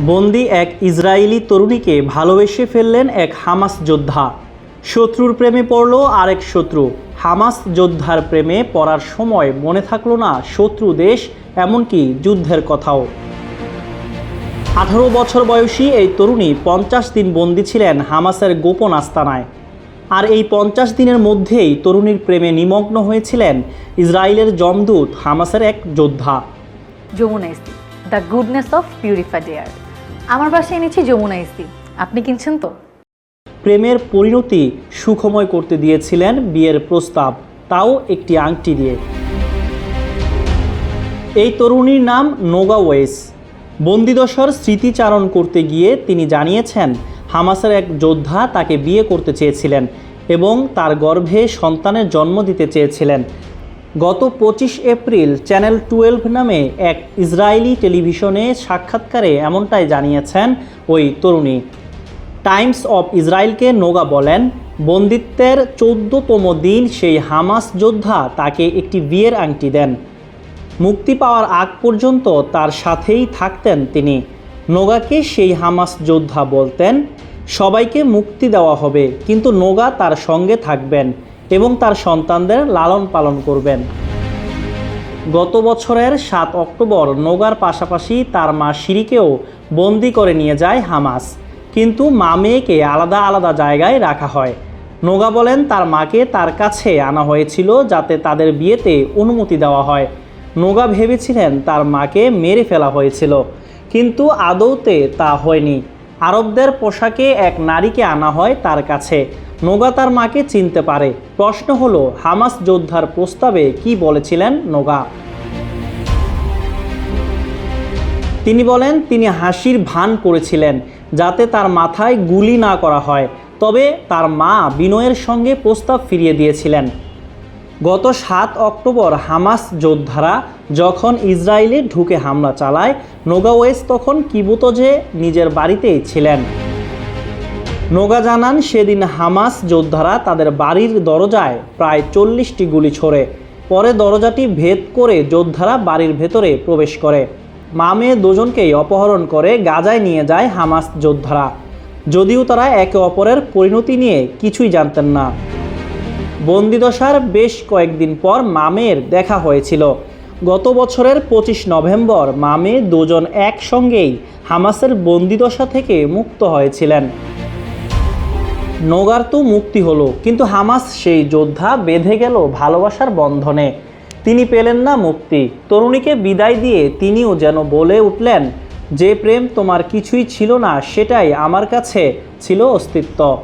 বন্দি এক ইসরায়েলি তরুণীকে ভালোবেসে ফেললেন এক হামাস যোদ্ধা। শত্রুর প্রেমে পড়ল আরেক শত্রু। হামাস যোদ্ধার প্রেমে পড়ার সময় মনে থাকল না শত্রু দেশ, এমনকি যুদ্ধের কথাও। আঠারো বছর বয়সী এই তরুণী পঞ্চাশ দিন বন্দি ছিলেন হামাসের গোপন আস্তানায়। আর এই পঞ্চাশ দিনের মধ্যেই তরুণীর প্রেমে নিমগ্ন হয়েছিলেন ইসরায়েলের জমদূত হামাসের এক যোদ্ধা। Jamuna the goodness of air আমার বাসায় এনেছি যমুনা ইস্তি আপনি কিনছেন তো? প্রেমের পরিণতি সুখময় করতে দিয়েছিলেন বিয়ের প্রস্তাব, তাও একটি আংটি দিয়ে। এই তরুণীর নাম নোগা ওয়েস। বন্দিদশার স্মৃতিচারণ করতে গিয়ে তিনি জানিয়েছেন, হামাসের এক যোদ্ধা তাকে বিয়ে করতে চেয়েছিলেন এবং তার গর্ভে সন্তানের জন্ম দিতে চেয়েছিলেন। গত পঁচিশ এপ্রিল চ্যানেল টুয়েলভ নামে এক ইসরায়েলি টেলিভিশনে সাক্ষাৎকারে এমনটাই জানিয়েছেন ওই তরুণী। টাইমস অফ ইসরায়েলকে নোগা বলেন, বন্দিত্বের চোদ্দতম দিন সেই হামাস যোদ্ধা তাকে একটি বিয়ের আংটি দেন। মুক্তি পাওয়ার আগ পর্যন্ত তার সাথেই থাকতেন তিনি। নোগাকে সেই হামাস যোদ্ধা বলতেন, সবাইকে মুক্তি দেওয়া হবে, কিন্তু নোগা তার সঙ্গে থাকবেন। এবং তার সন্তানদের লালন পালন করবেন। গত বছরের সাত অক্টোবর নোগার পাশাপাশি তার মা শিরিকেও বন্দি করে নিয়ে যায় হামাস। কিন্তু মা মেয়েকে আলাদা আলাদা জায়গায় রাখা হয়। নোগা বলেন, তার মাকে তার কাছে আনা হয়েছিল যাতে তাদের বিয়েতে অনুমতি দেওয়া হয়। নোগা ভেবেছিলেন তার মাকে মেরে ফেলা হয়েছিল, কিন্তু আদৌতে তা হয়নি। আরবদের পোশাকে এক নারীকে আনা হয় তার কাছে। নোগা তার মাকে চিনতে পারে। প্রশ্ন হলো, হামাস যোদ্ধার প্রস্তাবে কি বলেছিলেন নোগা? তিনি বলেন, তিনি হাসির ভান করেছিলেন, যাতে তার মাথায় গুলি না করা হয়। তবে তার মা বিনয়ের সঙ্গে প্রস্তাব ফিরিয়ে দিয়েছিলেন। গত সাত অক্টোবর হামাস যোদ্ধারা যখন ইসরায়েলে ঢুকে হামলা চালায়, নোগা ওয়েস তখন কিবুতজে নিজের বাড়িতেই ছিলেন। নোগা জানান, সেদিন হামাস যোদ্ধারা তাদের বাড়ির দরজায় প্রায় চল্লিশটি গুলি ছোড়ে। পরে দরজাটি ভেদ করে যোদ্ধারা বাড়ির ভেতরে প্রবেশ করে। মামে দুজনকেই অপহরণ করে গাজায় নিয়ে যায় হামাস যোদ্ধারা। যদিও তারা একে অপরের পরিণতি নিয়ে কিছুই জানতেন না। বন্দিদশার বেশ কয়েকদিন পর মামের দেখা হয়েছিল। গত বছরের পঁচিশ নভেম্বর মামে দুজন একসঙ্গেই হামাসের বন্দিদশা থেকে মুক্ত হয়েছিলেন। নোগার তো মুক্তি হলো, কিন্তু হামাস সেই যোদ্ধা বেঁধে গেল ভালোবাসার বন্ধনে। তিনি পেলেন না মুক্তি। তরুণীকে বিদায় দিয়ে তিনিও যেন বলে উঠলেন, যে প্রেম তোমার কিছুই ছিল না, সেটাই আমার কাছে ছিল অস্তিত্ব।